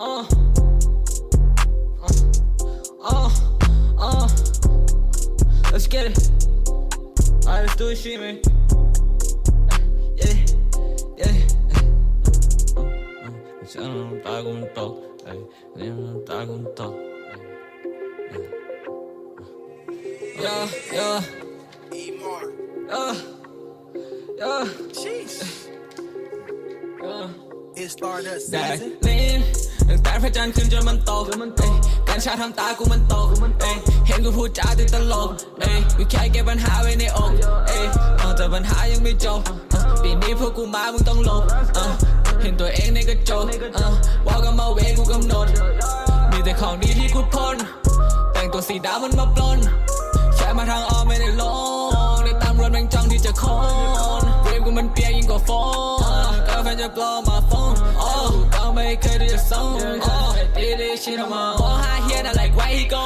Uh, uh, uh, uh. Let's get it. Alright, let's do this shit, man. Yeah, yeah. ฉันน้ำตากูมันตกเอ้ยเนี่ยน้ำตากูมันตกเอ้ย Yeah, yeah, yeah, yeah, yeah. It started ได้ season. ลิน ตั้งแต่พระจันทร์ขึ้นจนมันตกการชาทำตากูมันตกเห็นกูพูดจาติดตลกเอ้ยกูแค่เก็บปัญหาไว้ในอกเออาแต่ปัญหายังไม่จบปีนี้พวกกูมามึงต้องหลบเห็นตัวเองในกระจกเอ้าว่ากันมาเวกูกำหนด มีแต่ของดีที่กูพ่นแต่งตัวสีดำมันมาปล้นแค่มาทางออกไม่ได้ลงในตามรถแม่งจ้องที่จะโคนเกมกูมันเปียกยิ่งกว่าโฟนก็แฟนจะปลอมมาฟอ ก็ไม่เคยได้จะส่งโอ้ดีดีชิลมาโอ้หาเฮียน่ะ like where he go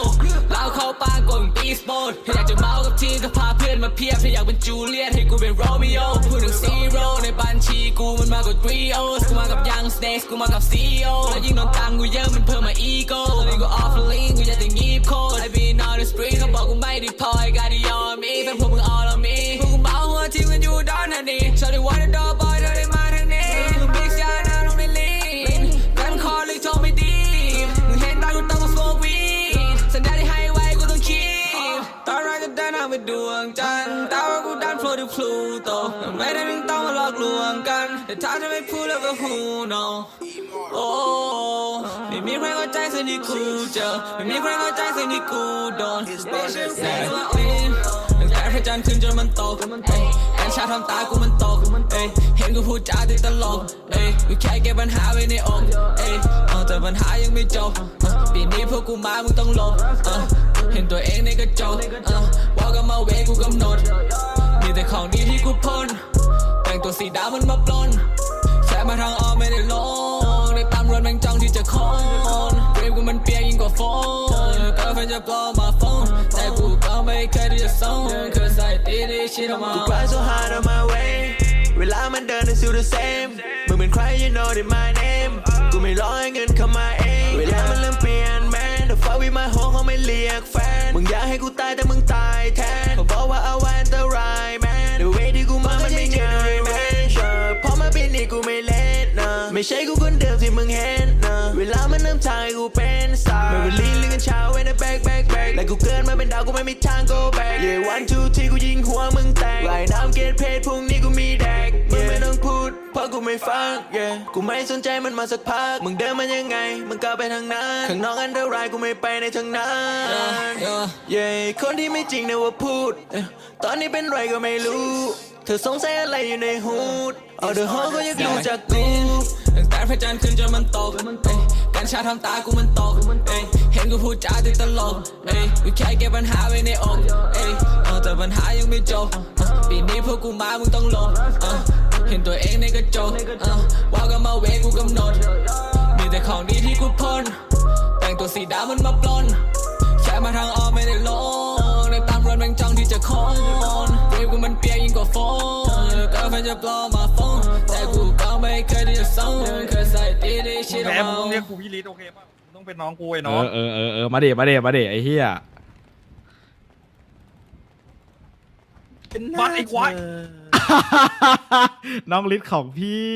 เล่าเข้าปากกงปีสโปดถ้าอยากจะเมากับทีก็พาเพื่อนมาเพียบถ้าอยากเป็นจูเลียตให้กูเป็นโรมิโอพูดถึงซีโร่ในบัญชีกูมันมากกว่า3 O's กูมากับยังสเนสกูมากับ CEO แล้วยิ่งโดนตังกูเยอะมันเพิ่มมาอีโก้ตอนนี้กูออฟลิงกูอยากจะงีบโคตร I been on the street เขาบอกกูไม่ได้พอ ดวงจันทร์แต่ว่ากูดัน flow to Pluto ไม่ได้ถึงต้องมาหลอกลวงกัน แต่ถ้าจะไม่พูดแล้วก็ who know โอ้ไม่มีใครเข้าใจสิ่งที่กูเจอไม่มีใครเข้าใจสิ่งที่กูโดนแต่ตั้งแต่พระจันทร์ขึ้นจนมันตกเอ้ยการชาทำตากูมันตกเอ้ยเห็นกูพูดจาติดตลกเอ้ยกูแค่เก็บปัญหาไว้ในอกเอ้ยเอาแต่ปัญหายังไม่จบปีนี้พวกกูมามึงต้องหลบเห็นตัวเองในกระจก อกันมาเวกูกำหนด มีแต่ของดีที่กูพ่นแต่งตัวสีดำมันมาปล้นแค่มาทางออไม่ได้ลงในตามรถแม่งจ้องที่จะโคนเกมกูมันเปียกยิ่งกว่าโฟนก็แฟนจะปลอมมาฟนแต่กูก็ไม่เคยที่จะส่ง Cause I did this shit on my กู own grind so hard on my way เวลามันเดิน it's still the same มึงเป็นใคร you know that my name กูไม่รอให้เงินเข้ามาเอง เขาไม่เรียกแฟน มึงอยากให้กูตายแต่มึงตายแทนเขาบอกว่าเอาไว้อันตราย man the way ที่กูมามันไม่ง่าย man เออพอมาเป็นนี่กูไม่เล่นนะไม่ใช่กูคนเดิมที่มึงเห็นนะเวลามันเริ่มทางให้กูเป็นสายไม่ว่าลีนหรือกันเช้าไว้ใน back back back และกูเกินมาเป็นดาวกูไม่มีทาง go back yeah one two three กูไม่ฟัง yeah กูไม่สนใจมันมาสักพัก มึงเดินมายังไง มึงก้าวไปทางนั้น ข้างนอกอันตรายกูไม่ไปในทางนั้น Yeah, yeah คนที่ไม่จริงเนี่ยว่าพูดเอ้ยตอนนี้เป็นไรก็ไม่รู้ เธอสงสัยอะไรอยู่ในหูดเอาเดอะฮอก็อยากรู้จากกูตั้งแต่พระจันทร์ขึ้นจนมันตกเอ้ยการชาทำตากูมันตกเอ้ยเห็นกูพูดจาติดตลกเอ้ยกูแค่เก็บปัญหาไว้ในอกเอ้ยเอาแต่ปัญหายังไม่จบเอ้า ปีนี้พวกกูมามึงต้องหลบเอ้าเห็นตัวเองในกระจกเอ้าว่ากันมาเวกูกำหนด มีแต่ของดีที่กูพ่นแต่งตัวสีดำมันมาปล้นแค่มาทางออกไม่ได้ลงในตามรถแม่งจ้องที่จะโคนเกมกูมันเปียกยิ่งกว่าโฟนก็แฟนจะปลอมมาโฟนแต่กูก็ไม่เคยที่จะส่ง Cause I did this shit แหม on มึง my ต้อง own เรียกกูพี่ลิศโอเคป่ะมึงต้องเป็นน้องกูไอ้เอน้อง อเออเออเออมาเดมาเดมาเดไอ้เหี้ย บัตรไอ้ควาย น้องลิศของพี่